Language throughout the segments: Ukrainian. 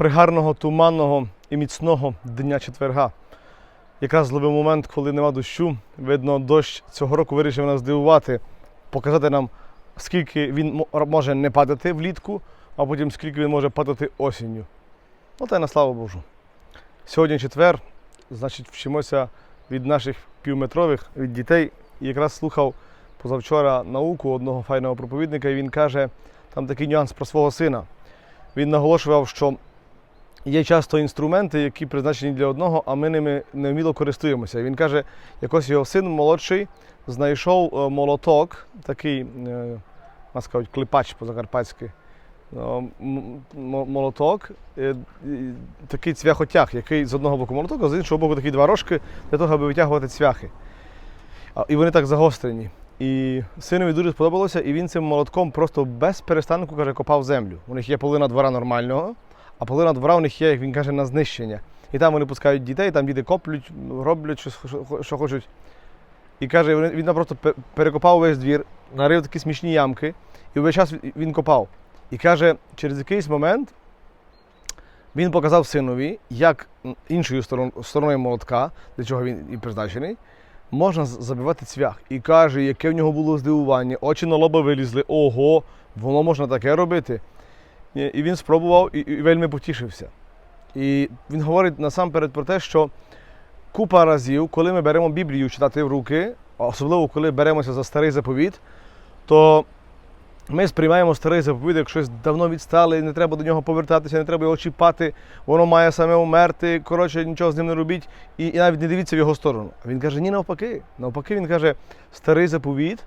пригарного, туманного і міцного дня четверга. Якраз зловив момент, коли нема дощу. Видно, дощ цього року вирішив нас здивувати, показати нам, скільки він може не падати влітку, а потім скільки він може падати осінню. Ну та й на славу Божу. Сьогодні четвер, значить, вчимося від наших півметрових, від дітей. І якраз слухав позавчора науку одного файного проповідника, і він каже, там такий нюанс про свого сина. Він наголошував, що є часто інструменти, які призначені для одного, а ми ними невміло користуємося. Він каже, якось його син молодший знайшов е, молоток, такий, е, нас кажуть, клепач по-закарпатськи. е, Молоток, такий цвяхотяг, який з одного боку молоток, а з іншого боку такі два рожки для того, аби витягувати цвяхи. І вони так загострені. І синові дуже сподобалося, і він цим молотком просто без перестанку каже, копав землю. У них є половина двора нормального, а половина двора у них є, як він каже, на знищення. І там вони пускають дітей, там діти коплють, роблять, що, що, хочуть. І каже, він, там просто перекопав весь двір, нарив такі смішні ямки, і весь час він копав. І каже, через якийсь момент він показав синові, як іншою стороною молотка, для чого він і призначений, можна забивати цвях. І каже, яке в нього було здивування, очі на лоба вилізли, ого, воно можна таке робити. І він спробував і, і вельми потішився. І він говорить насамперед про те, що купа разів, коли ми беремо Біблію читати в руки, особливо коли беремося за старий заповіт, то ми сприймаємо старий заповіт як щось давно відстале, не треба до нього повертатися, не треба його чіпати, воно має саме умерти, коротше, нічого з ним не робіть, і, і навіть не дивіться в його сторону. А він каже, ні, навпаки. Навпаки, він каже, старий заповіт,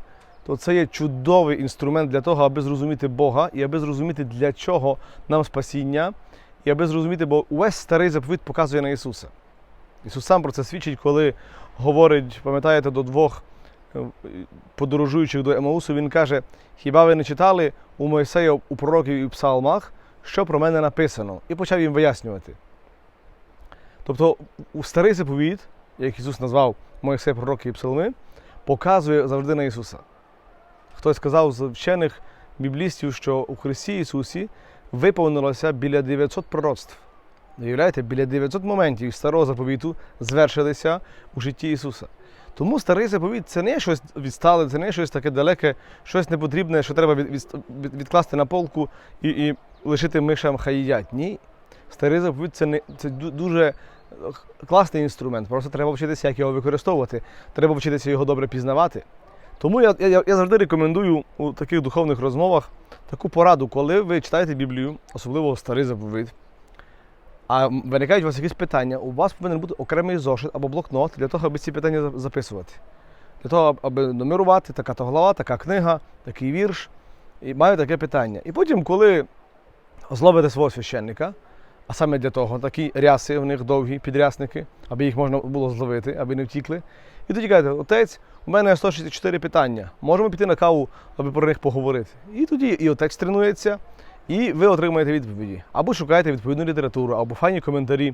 то це є чудовий інструмент для того, аби зрозуміти Бога і аби зрозуміти, для чого нам спасіння, і аби зрозуміти, бо увесь старий заповіт показує на Ісуса. Ісус сам про це свідчить, коли говорить, пам'ятаєте, до двох е, подорожуючих до Емаусу, він каже: Хіба ви не читали у Мойсея у пророків і псалмах, що про мене написано? І почав їм вияснювати. Тобто, у старий заповіт, як Ісус назвав Мойсей, пророки і псалми, показує завжди на Ісуса. Хтось сказав з вчених біблістів, що у Христі Ісусі виповнилося біля 900 пророцтв. Уявляєте, біля 900 моментів старого заповіту звершилися у житті Ісуса. Тому старий заповіт це не щось відстале, це не щось таке далеке, щось непотрібне, що треба від, від- від- відкласти на полку і, і лишити мишам хай. Ні. Старий заповіт це, не, це дуже е, класний інструмент. Просто треба вчитися, як його використовувати. Треба вчитися його добре пізнавати. Тому я, я, я завжди рекомендую у таких духовних розмовах таку пораду, коли ви читаєте Біблію, особливо старий заповіт, а виникають у вас якісь питання, у вас повинен бути окремий зошит або блокнот для того, аби ці питання записувати. Для того, аби нумерувати, така то глава, така книга, такий вірш. І маю таке питання. І потім, коли зловите свого священника, а саме для того такі ряси у них довгі, підрясники, аби їх можна було зловити, аби не втікли. І тоді кажете, отець, у мене 164 питання. Можемо піти на каву, аби про них поговорити. І тоді і отець тренується, і ви отримаєте відповіді. Або шукаєте відповідну літературу, або файні коментарі.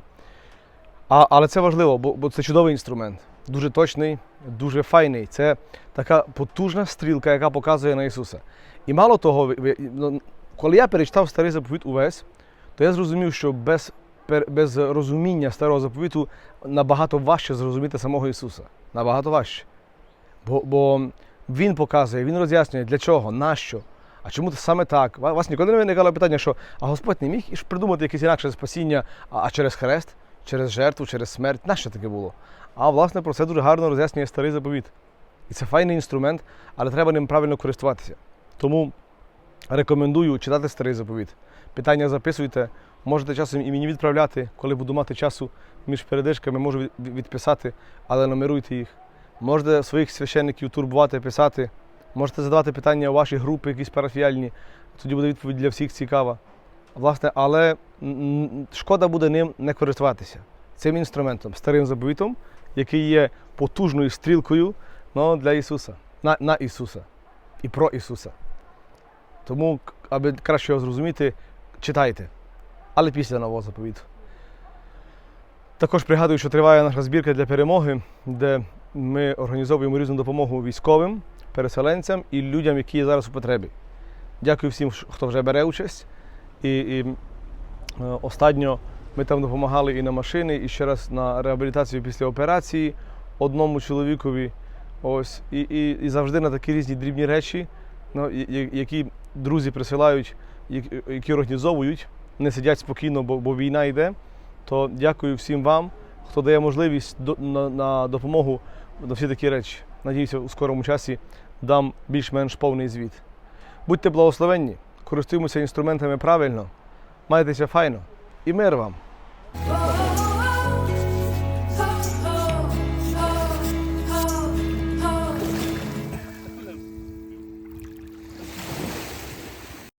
А, але це важливо, бо, бо це чудовий інструмент. Дуже точний, дуже файний. Це така потужна стрілка, яка показує на Ісуса. І мало того, ну, коли я перечитав старий заповіт увесь, то я зрозумів, що без, без розуміння старого заповіту набагато важче зрозуміти самого Ісуса. Набагато важче. Бо, бо Він показує, Він роз'яснює, для чого, нащо. А чому це саме так? Вас ніколи не виникало питання, що а Господь не міг іж придумати якесь інакше спасіння, а, а через хрест, через жертву, через смерть, нащо таке було? А власне про це дуже гарно роз'яснює старий заповіт. І це файний інструмент, але треба ним правильно користуватися. Тому рекомендую читати старий заповіт. Питання записуйте, можете часом і мені відправляти, коли буду мати часу між передишками, можу відписати, але номеруйте їх. Можете своїх священників турбувати, писати. Можете задавати питання у ваші групи, якісь парафіальні, тоді буде відповідь для всіх цікава. Власне, але шкода буде ним не користуватися. Цим інструментом, старим заповітом, який є потужною стрілкою ну, для Ісуса, на, на Ісуса і про Ісуса. Тому, аби краще його зрозуміти, читайте, але після нового заповіту. Також пригадую, що триває наша збірка для перемоги, де ми організовуємо різну допомогу військовим, переселенцям і людям, які є зараз у потребі. Дякую всім, хто вже бере участь. І, і Е, Останньо ми там допомагали і на машини, і ще раз на реабілітацію після операції одному чоловікові. Ось, і, і, і завжди на такі різні дрібні речі, ну, які друзі присилають, які, організовують, не сидять спокійно, бо, бо війна йде. То дякую всім вам, хто дає можливість на, на допомогу на всі такі речі. Надіюся, у скорому часі дам більш-менш повний звіт. Будьте благословенні, користуємося інструментами правильно, майтеся файно і мир вам!